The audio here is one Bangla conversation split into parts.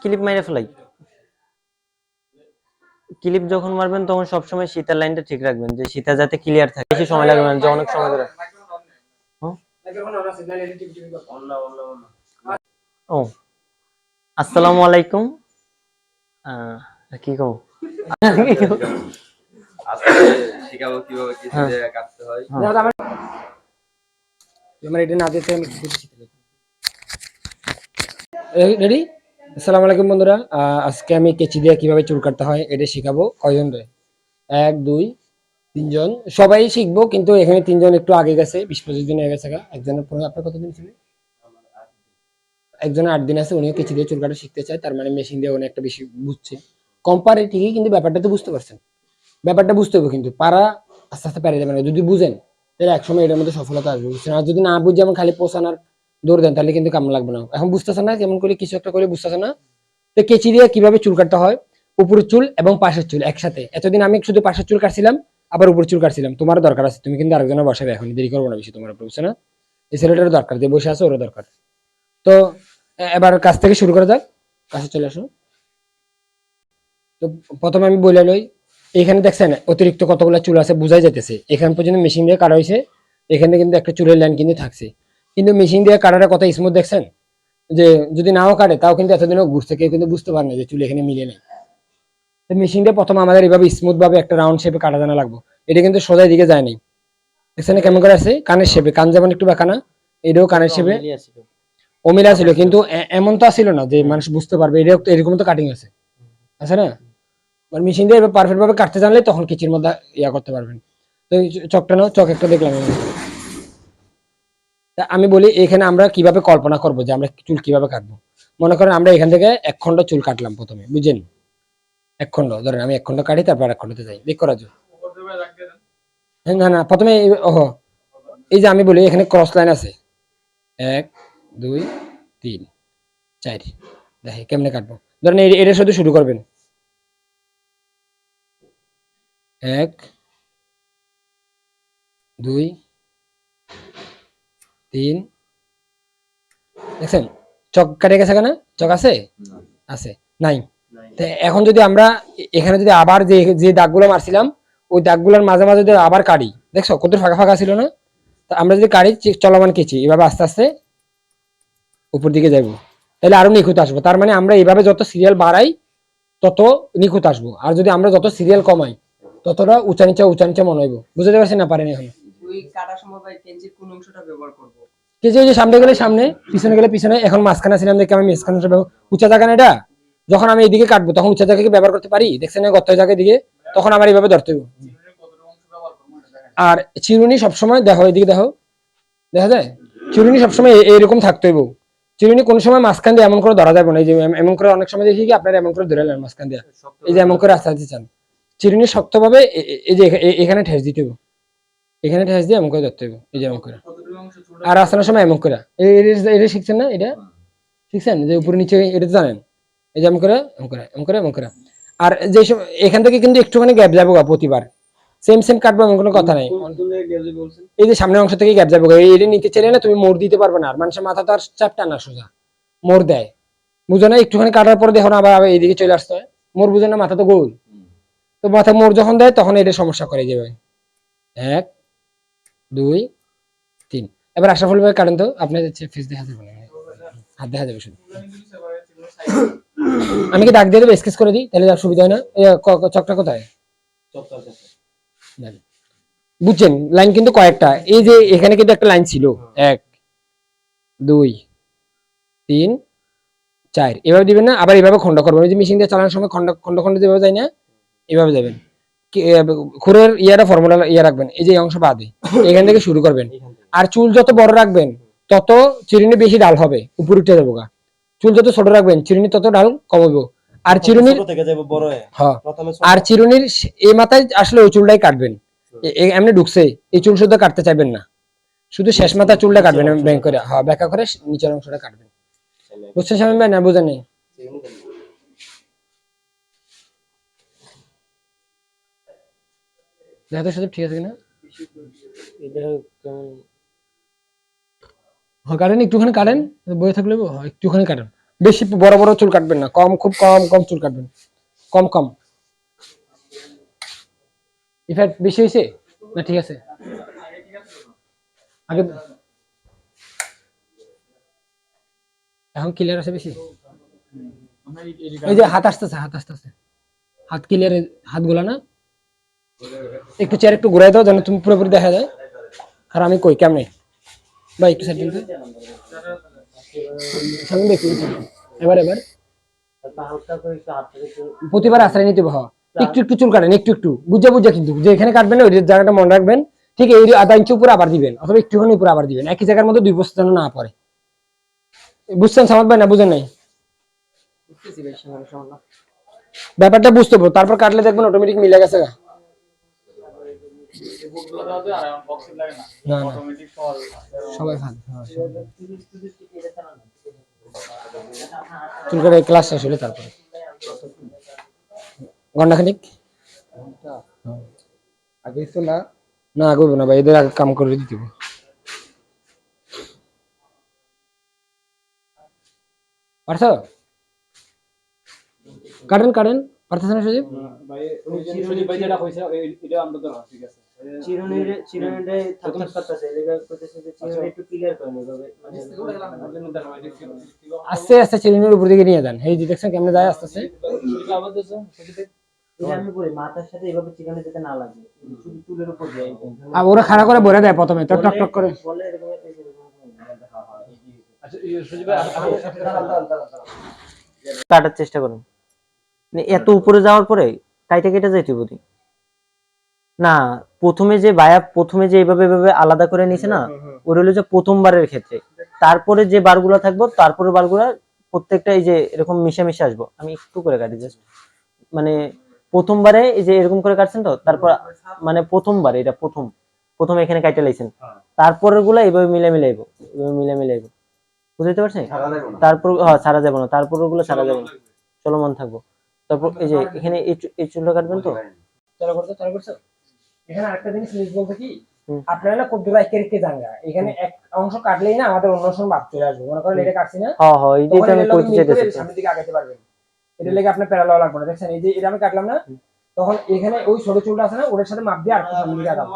ক্লিপ মাইরে ফেলাই। ক্লিপ যখন মারবেন, তখন সবসময় শীতের লাইনটা ঠিক রাখবেন, যে শীতা যাতে ক্লিয়ার থাকে। বেশি সময় লাগবে না, যে অনেক সময় ধরে। হ্যাঁ? ও, আসসালামু আলাইকুম। কি কও শিখাবো কীভাবে হ্যাঁ। কাটতে হয় আমার এটা না দিতে আমি রেডি? আসসালামু আলাইকুম বন্ধুরা আজকে আমি কেচি দিয়ে কীভাবে চুল কাটতে হয় এটা শিখাবো কয়জন রে? এক, দুই, তিনজন। সবাই শিখব, কিন্তু এখানে তিনজন একটু আগে গেছে, বিশ পঁচিশ দিন হয়ে গেছে একজনের পনেরো, আপনার কতদিন ছিল? একজনের আট দিন আছে, উনিও কেচি দিয়ে চুল কাটা শিখতে চায়, তার মানে মেশিন দিয়ে উনি একটা বেশি বুঝছে। কম পারে ঠিকই কিন্তু ব্যাপারটা তো বুঝতে পারছেন। ব্যাপারটা বুঝতে হবে কিন্তু, পারা আস্তে আস্তে পারে যাবে না। যদি বুঝেন, তাহলে একসময় এটার মধ্যে সফলতা আসবে, বুঝছেন? আর যদি না বুঝে, যেমন খালি পোষানোর দৌড় দেন, তাহলে কিন্তু কামড় লাগবে না। এখন বুঝতেছে না কেমন করে কিছু একটা করে বুঝতেছেন না? তো কেচি দিয়ে কীভাবে চুল কাটতে হয়? উপরের চুল এবং পাশের চুল একসাথে। এতদিন আমি শুধু পাশের চুল কাটছিলাম, আবার উপর চুল কাটছিলাম। তোমার দরকার আছে, তুমি কিন্তু আরেকজনের বসাবে এখন। দেরি করব না বেশি তোমার উপর, বুঝছ না? এই ছেলেটারও দরকার, যে বসে আছে ওরও দরকার। তো এবার কাজ থেকে শুরু করা যাক। কাছে চলে আসো। তো, প্রথমে আমি বলে লই, এখানে দেখছেন অতিরিক্ত কতগুলো চুল আছে, বোঝাই যাইতেছে। এখান পর্যন্ত মেশিন দিয়ে কাটা হয়েছে এখানে কিন্তু একটা চুলের লাইন কিন্তু থাকছে। কিন্তু মেশিন দিয়ে কাটাটা কত স্মুথ দেখছেন? যে যদি নাও কাটে তাও কিন্তু এতদিনও ঘুরছে কেউ কিন্তু বুঝতে পারে না যে চুল এখানে মিলে নেই। তো মেশিন দিয়ে প্রথম আমাদের এভাবে স্মুথ ভাবে একটা রাউন্ড শেপে কাটা জানা লাগবে। এটা কিন্তু সোজাই দিকে যায় নাই দেখছেন কেমন করে আছে? কানের শেপে কান যেমন একটু বাঁকানা এটাও কানের শেপে অমিলা ছিল কিন্তু এমন তো ছিল না যে মানুষ বুঝতে পারবে এটা এরকম তো কাটিং আছে। আছে না? মেশিন দিয়ে পারফেক্ট ভাবে কাটতে জানলে তখন কিচির মধ্যে ইয়া করতে পারবেন। তো চকটা নাও চক একটা দেখলাম আমি। বলি এখানে আমরা কীভাবে কল্পনা করব যে আমরা চুল কীভাবে কাটবো? মনে করেন আমরা এখান থেকে এক খন্ড চুল কাটলাম প্রথমে বুঝছেন? এক খন্ড ধরেন আমি এক খন্ড কাটি তারপর এক খন্ডতে যাই। দেখ করা হ্যাঁ, না না প্রথমে ওহো এই যে আমি বলি এখানে ক্রস লাইন আছে। এক দুই তিন চার। দেখে কেমনে কাটবো? ধরেন এটা শুধু শুরু করবেন। এক দুই তিন। দেখছেন? চক কাটে গেছে কেন? চক আছে? আছে। নাই। এখন যদি আমরা এখানে যদি আবার যে যে দাগগুলো মারছিলাম ওই দাগগুলোর মাঝে মাঝে যদি আবার কাটি দেখছ? কত ফাঁকা ফাঁকা ছিল না? তো আমরা যদি কাটি চলমান কেচি এভাবে আস্তে আস্তে উপর দিকে যাব তাহলে আরও নিখুঁত আসব। তার মানে আমরা এইভাবে যত সিরিয়াল বাড়াই তত নিখুঁত আসব। আর যদি আমরা যত সিরিয়াল কমাই ততটা উঁচা নিচা উঁচা নিচা মনে হইব। বুঝতে পারছি না পারেন এখন? ওই কাটার সময় কোন অংশটা ব্যবহার করব? যে সামনে গেলে সামনে, পিছনে গেলে পিছনে, এখন মাঝখানে ছিলাম দেখে আমি মাঝখানে উঁচা জায়গা এটা? যখন আমি কাটবো, তখন উঁচা জায়গাকে ব্যবহার করতে পারি? দেখছেন না গর্ত জায়গার দিকে? তখন আমার এইভাবে ধরতে হবে। আর চিরুনি সবসময় দেখো এদিকে দেখো। দেখা যায়? চিরুনি সবসময় এ- এরকম থাকতে হইব। চিরুনি কোন সময় মাঝখান দিয়ে এমন করে ধরা যাবে না। এই যে এম- এমন করে অনেক সময় দেখি কি আপনারা এমন করে ধরে নেন মাঝখান দিয়ে। এই যে এমন করে আস্তে আস্তে চান। চিরুনি শক্তভাবে এই যে এখানে ঠেস দিতে হবে এখানে ঠেস দিয়ে এমন করে ধরতে হবে এই যে এমন করে। আর আসানোর সময় এমন করে। এই- এটা শিখছেন না? এটা? শিখছেন? যে উপরে নিচে এটা জানেন। এই যে এমন করে এমন করে এমন করে এমন করে। আর যে এখান থেকে কিন্তু একটুখানি গ্যাপ যাব প্রতিবার। সেম সেম কাটবো এমন কোনো কথা নাই। এই যে সামনের অংশ থেকে গ্যাপ যাব। এটা নিতে চাইলে না তুমি মোড় দিতে পারবে না আর। মানুষের মাথা তো আর চাপ টানা সোজা। মোড় দেয়। বুঝো না একটুখানি কাটার পরে দেখো না আবার আবার এইদিকে চলে আসতে হয়। মোড় বুঝো না মাথা তো গোল। তো মাথা মোড় যখন দেয় তখন এটা সমস্যা করে যাবে এক দুই, তিন। এবার আশরাফুল ভাই কাটেন তো আপনার ফিস যাবে না হাত দেখা যাবে শুধু। আমি কি দাগ দিয়ে দেবো? স্কেচ করে দিই, তাহলে আর সুবিধা হয় না। চকটা কোথায়? বুঝছেন? লাইন কিন্তু কয়েকটা। এই যে এখানে কিন্তু একটা লাইন ছিল। এক, দুই, তিন, চার। এভাবে দিবেন না, আবার এভাবে খন্ড করবেন। ওই যে মেশিন দিয়ে চালানোর সময় খন্ড খন্ড খন্ড যেভাবে যায় না, এভাবে যাবেন। খুরের ইয়ারা ফর্মুলা ইয়ে রাখবেন এই যে অংশ বাদে এখান থেকে শুরু করবেন। আর চুল যত বড় রাখবেন তত চিরুনি বেশি ডাল হবে উপরে উঠে যাব চুল যত ছোট রাখবেন চিরুনি তত ডাল কমাবো। আর চিরুনির হয়ে। আর চিরুনির এই মাথায় আসলে ওই চুলটাই কাটবেন। এমনি ঢুকছে এই চুল শুদ্ধ কাটতে চাইবেন না। শুধু শেষ মাথা চুলটা কাটবেন ব্যাংক করে হ্যাঁ ব্যাকা করে নিচের অংশটা কাটবেন। বুঝছেন স্বামী ভাই না বুঝেন নেই দেখা তো সাথে ঠিক আছে কিনা? হ্যাঁ কাটেন একটুখানি কাটেন বয়ে থাকলে একটুখানি কাটেন। বেশি বড় বড় চুল কাটবেন না কম খুব কম কম চুল কাটবেন। কম কম। ইফেক্ট বেশি হয়েছে? না ঠিক আছে? আগে এখন ক্লিয়ার আছে বেশি? এই যে হাত আসতেছে হাত আসতেছে। হাত ক্লিয়ার হাত গোলা না? একটু চেয়ার একটু ঘুরাই দাও যেন তুমি পুরোপুরি দেখা যায়। আর আমি কই কেমনে? ভাই একটু সাইড দিন সামনে দেখি এবার এবার। প্রতিবার আশ্রয় নিতে হবে হ্যাঁ। একটু একটু চুল কাটেন একটু একটু। বুঝে বুঝে কিন্তু। যে এখানে কাটবেন ওই জায়গাটা মনে রাখবেন। ঠিক এই আধা ইঞ্চি উপরে আবার দিবেন অথবা একটুখানি উপরে আবার দিবেন। একই জায়গার মধ্যে দুই বছর যেন না পড়ে। বুঝছেন সামাদ ভাই না বুঝেন নাই? ব্যাপারটা বুঝতে পারব। তারপর কাটলে দেখবেন অটোমেটিক মিলে গেছে। না। না সবাই ভালো চুল কাটে ক্লাস শেষ হলে তারপরে। ঘণ্টা খানিক? আগে তো না। না করব না ভাই এদের আগে কাম করে দিতে হবে। কাটেন কাটেন। পারতেছ না সুদীপ চিরুনির চিরুনিটা থাক থাক করতেছে এদিকে করতেছে যে চিরুনি একটু ক্লিয়ার করে নিবে মানে আস্তে আস্তে চিরুনির উপর দিকে নিয়ে যান। এই যে দেখছেন কেমনে যায় আস্তে আস্তে এটা আমি বলি মাথার সাথে এভাবে চিরুনি যেতে না লাগে শুধু চুলের উপর দিয়ে আর ওরা খাড়া করে ভরে দেয় প্রথমে তো টক টক করে। কাটার চেষ্টা করুন। মানে এত উপরে যাওয়ার পরে কাইটা কেটে যাইতে বুঝি না প্রথমে যে বায়া প্রথমে যে এইভাবে এভাবে আলাদা করে নিছে না ওটা হলো যে প্রথমবারের ক্ষেত্রে। তারপরে যে বারগুলো থাকব তারপরে বারগুলো প্রত্যেকটা এই যে এরকম মিশে মিশে আসব। আমি একটু করে কাটি জাস্ট মানে প্রথমবারে এই যে এরকম করে কাটছেন তো তারপর মানে প্রথমবার এটা প্রথম প্রথম এখানে কাইটা লাইছেন। তারপরেরগুলো এইভাবে মিলে মিলে আইবো এইভাবে মিলে মিলে আইবো বুঝতে পারছেন? তারপর হ্যাঁ সারা যাবে না তারপর ওগুলো ছাড়া যাবে না। চলমান থাকব। তারপর এই যে এখানে এই চুলটা কাটবেন তো? চালু করছ চালু করছ? এখানে আরেকটা জিনিস মিস বলতে কি আপনারা না খুব দূর একে রেখে যান গা। এখানে এক অংশ কাটলেই না আমাদের অন্য অংশ বাদ চলে আসবে। মনে করেন এটা কাটছি না? হ্যাঁ হ্যাঁ এই যেটা আমি চাইতেছি। সামনের দিকে আগাতে পারবেন। এটা লেগে আপনার লাগবে না। দেখছেন এই যে এটা আমি কাটলাম না তখন এখানে ওই ছোট চুলটা আছে না ওটার সাথে মাপ দিয়ে আর একটু সামনের দিকে আগাবো।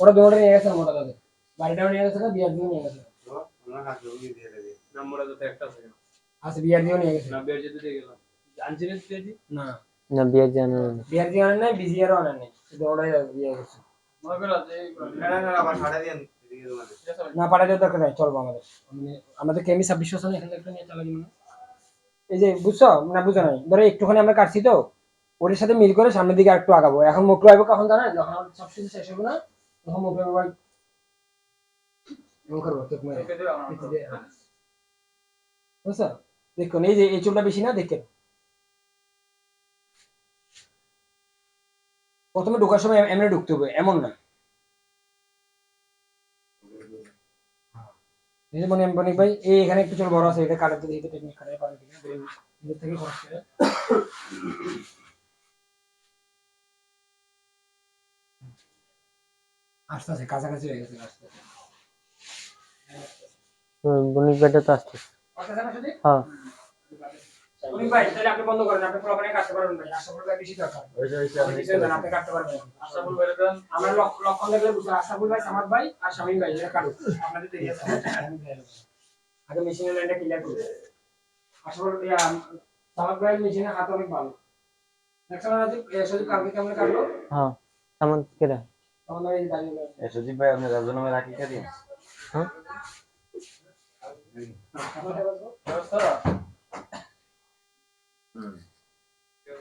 ওটা দুটোটা নিয়ে গেছে মোটা তাদের বাড়িটাও নিয়ে গেছে বিয়ার দিয়েও নিয়ে গেছে আচ্ছা বিয়ার দিয়েও নিয়ে গেছে। না না। বিয়ের জানা বিয়ার দিয়ে আনেন নাই বিজিয়ারও আনেন নাই। দুটোটাই বিয়ে গেছে না দরকার নাই চলবো আমাদের। মানে আমাদের কেমি ছাব্বিশ আছে না এখানে একটা নিয়ে চালাবি না। এই যে বুঝছ? না বুঝো নাই। ধরো একটুখানি আমরা কাটছি তো ওটার সাথে মিল করে সামনের দিকে একটু আগাবো। এখন মোটু আইবো কখন জানেন যখন আমাদের সব কিছু শেষ হবে না তখন মোটু আইবো ভাই। করব চোখ মেরে পিছু দিয়ে। বুঝছ? দেখুন এই যে এই চুলটা বেশি না দেখেন। প্রথমে ঢোকার সময় এমনি ঢুকতে হবে এমন না। এই মনে মনে ভাই এই এখানে একটু চুল বড় আছে এটা কাটাতে টেকনিক পারেন কিনা নিজের থেকে খরচ করে আস্তে আস্তে কাছাকাছি হয়ে গেছে আস্তে আস্তে। বণিক বেটা তো আসছে। হ্যাঁ। অনিক ভাই তাহলে আপনি বন্ধ করেন আপনি প্রবলেমে কাটতে পারবেন ভাই। আশাফুল ভাই বেশি দরকার। আপনি কিছু আপনি কাটতে পারবেন আমরা লক্ষ- লক্ষণ দেখলে বুঝব আশাফুল ভাই সামাদ ভাই আর শামিম ভাই এরা কাটুক আপনাদের দেরি আছে আগে মেশিনের লাইনটা ক্লিয়ার করুন আশাফুল সামাদ ভাই মেশিনের হাত অনেক ভালো। দেখছেন না রাজীব? কালকে কেমন কাটলো? হ্যাঁ ভাই দাঁড়িয়ে। ভাই আপনি রাজনামে রাখি দিন। হ্যাঁ?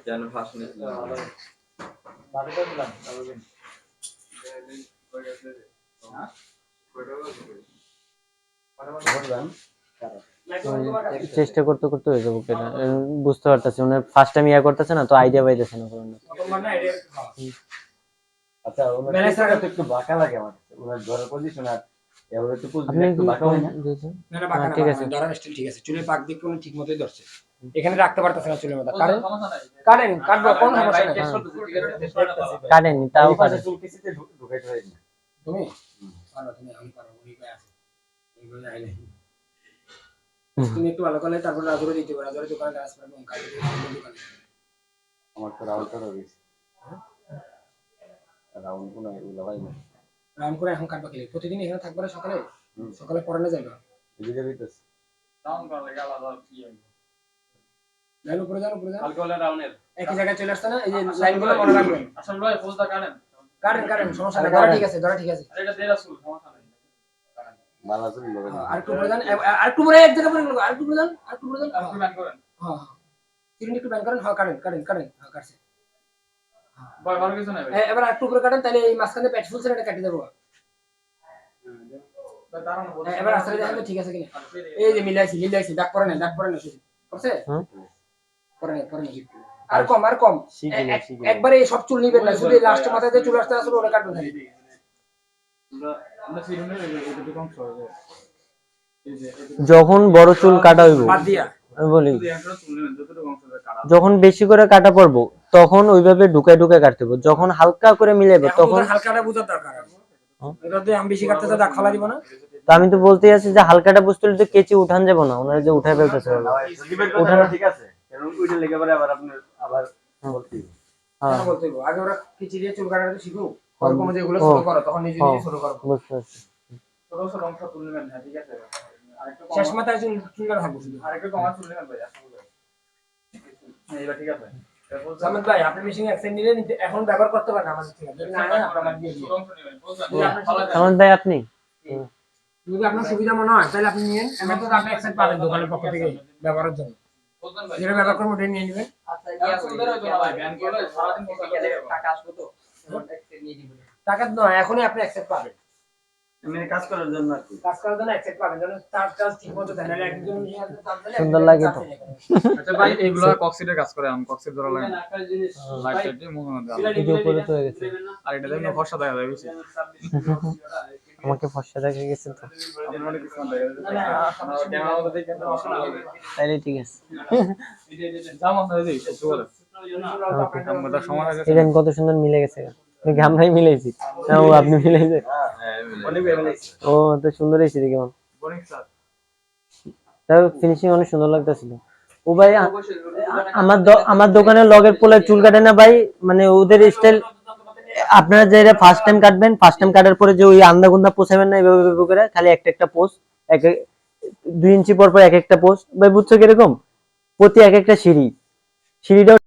যেন নিয়েছিলাম চেষ্টা করতে করতে হয়ে যাব কেনা বুঝতে পারতেছি মানে ফার্স্ট টাইম ইয়া করতেছে না তো আইডিয়া পাইতেছে না কোনো না। প্রথমবার না, এটা- হ্যাঁ। আচ্ছা ওনার করতে একটু বাঁকা লাগে আমার ওনার পজিশন আর একটু বাঁকা হয় না না, না, বাঁকা হ্যাঁ, না, ঠিক আছে। ধরার স্টিল ঠিক আছে চুলের পাক দিক কোনো ঠিক মতোই ধরছে এখানে রাখতে পারতেছে না চুলের মতো কারেন কারেন কাটবো কোনো সমস্যা নেই। কাটেনি তাও চুল তুমি? পারো তুমি আমি পারো উনি ভাই আছে। উনি আইলে তুমি একটু ভালো করলে তারপর রাজুরে দিতে পারো। রাজুরে দোকানে ট্রান্সফার এবং কাজে দোকানে। আমার তো রাউন্ড করা রয়েছে রাউন্ড কোনো এগুলো হয় না। করে এখন কাটবা খেলে প্রতিদিন এখানে থাকবে না সকালে। সকালে পড়ানো যাবে এদিকে হইতেছে লাইন উপরে যান উপরে যান। কালকে হলে একই জায়গায় চলে আসছে না এই যে লাইনগুলো মনে রাখবেন। আসলে ভাই পোস্টটা কাটেন কাটেন কাটেন সমস্যা নেই ধরা ঠিক আছে ধরা ঠিক আছে। আর এটা দেড় আসল সমস্যা নেই। ভালো আছে লোকের হ্যাঁ, আরেকটু উপরে যান এ- আরেকটু উপরে এক জায়গায় পরে গেলো আরেকটু উপরে যান আরেকটু উপরে যান। আপনি ব্যান করেন। হ্যাঁ হ্যাঁ। চিরুনি একটু ব্যান করেন হ্যাঁ কাটেন কাটেন কাটেন হ্যাঁ কাটছে। ভয় ভালো কিছু নাই ভাই। এ- এবার আরেকটু উপরে কাটেন তাহলে এই মাঝখানে পেট ফুলছে এটা কাটি দেবো। বলছি। এবার আস্তে আস্তে দেখেন ঠিক আছে কিনা। এই যে মিলাইছি মিলাইছি দাগ পরে না দাগ না শুধু। করছে? হুম। পরে পরে না আর কম আর কম। একবারে সব চুল নিবেন না শুধু লাস্টে মাথায় যে চুল আসতে আসলে কাটবেন এটুকু- যখন বড় চুল কাটা হইব আমি বলি। যখন বেশি করে কাটা পড়ব তখন ওইভাবে ঢুকায় ঢুকায় কাটতে হবে যখন হালকা করে মিলাইবো তখন হালকাটা বুঝার দরকার হ্যাঁ। আমি বেশি কাটতে দাগ দিব না তো আমি তো বলতেই আছি যে হালকাটা বুঝতে হলে তো কেচি উঠান যাব না ওনারা যে উঠায় ফেলতেছে। ঠিক আছে কারণ ওইটা লেগে পরে আবার আপনার আবার বলতে হ্যাঁ। বলতে আগে ওরা কিচি দিয়ে চুল কাটাতে শিখো ওরকম যে শুরু করো তখন নিজে নিজে শুরু করো। ছোট ছোট অংশ তুলে নেবেন, হ্যাঁ, ঠিক আছে। শেষ মাথায় চুল চুল কাটা থাকব শুধু। আরেকটু কমা তুলে ভাই, হ্যাঁ, এবার ঠিক আছে। এরপর ভাই আপনি মেশিন এক্সচেঞ্জ নিলে এখন ব্যবহার করতে পারেন আমাদের না ভাই আপনি? যদি আপনার সুবিধা মনে হয় তাহলে আপনি নিয়েন এমন তো আপনি এক্সচেঞ্জ পাবেন দোকানের পক্ষ থেকে ব্যবহারের জন্য? যেটা করব ওটা নিয়ে নেবেন। আচ্ছা। টাকা নিয়ে এখনই আপনি অ্যাকসেপ্ট পাবেন। কাজ করার জন্য আর কাজ করার জন্য অ্যাকসেপ্ট পাবেন একজন সুন্দর লাগে তো। আচ্ছা ভাই এগুলো কক্সিডের কাজ করে আমি কক্সিড ধরা লাগে হয়ে গেছে। আর এটা দেখলে ফর্সা দেখা যায় বেশি আমাকে ফর্সা দেখা গেছে তো? তাইলে ঠিক আছে। কত সুন্দর মিলে গেছে নাকি ও আপনি মিলাইছে? অনেক বেলা ও তো সুন্দর হয়েছে দেখে ফিনিশিং অনেক সুন্দর লাগতেছিল। ও ভাই আমার আমার দোকানের লগের পোলার চুল কাটে না ভাই? মানে ওদের স্টাইল আপনারা যে ফার্স্ট টাইম কাটবেন ফার্স্ট টাইম কাটার পরে যে ওই আন্দা গুন্দা পোষাবেন না, এভাবে করে, খালি একটা একটা পোস্ট এক দুই ইঞ্চি পর পর এক একটা পোস্ট ভাই, বুঝছ কীরকম? প্রতি এক একটা সিঁড়ি। সিঁড়িটা